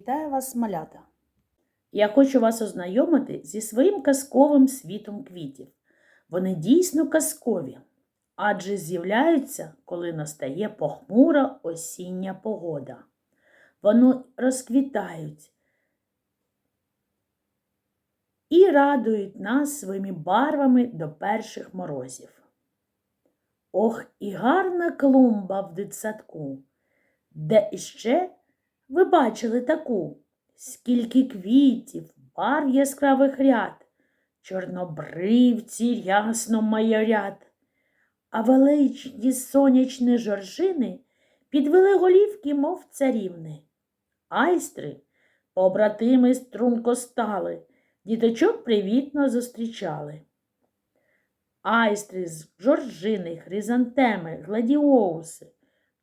Вітаю вас, малята! Я хочу вас ознайомити зі своїм казковим світом квітів. Вони дійсно казкові, адже з'являються, коли настає похмура осіння погода. Вони розквітають і радують нас своїми барвами до перших морозів. Ох, і гарна клумба в дитсадку, де іще ви бачили таку, скільки квітів, барв яскравих ряд, чорнобривці рясно майорять, а величні сонячні жоржини підвели голівки, мов царівни. Айстри, побратими струнко стали, діточок привітно зустрічали. Айстри з жоржини, хризантеми, гладіоуси,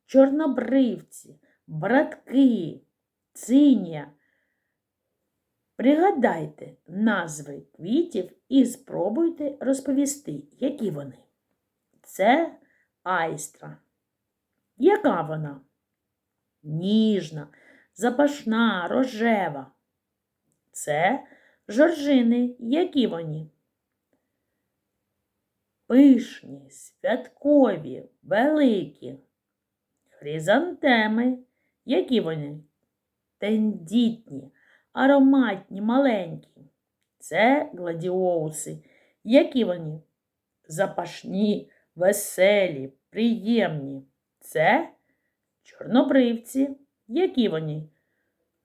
чорнобривці, братки, цинія. Пригадайте назви квітів і спробуйте розповісти, які вони. Це айстра. Яка вона? Ніжна, запашна, рожева. Це жоржини. Які вони? Пишні, святкові, великі. Хризантеми. Які вони? Тендітні, ароматні, маленькі. Це гладіоуси. Які вони? Запашні, веселі, приємні. Це чорнобривці. Які вони?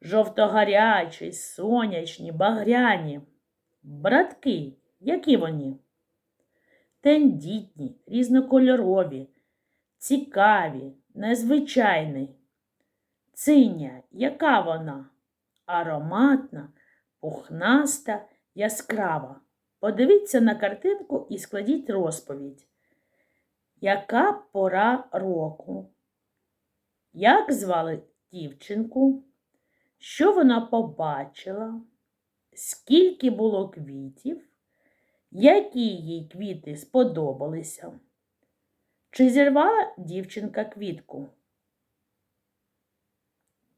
Жовтогарячі, сонячні, багряні. Братки. Які вони? Тендітні, різнокольорові, цікаві, незвичайні. Циня, яка вона? Ароматна, пухнаста, яскрава. Подивіться на картинку і складіть розповідь. Яка пора року? Як звали дівчинку? Що вона побачила? Скільки було квітів? Які їй квіти сподобалися? Чи зірвала дівчинка квітку?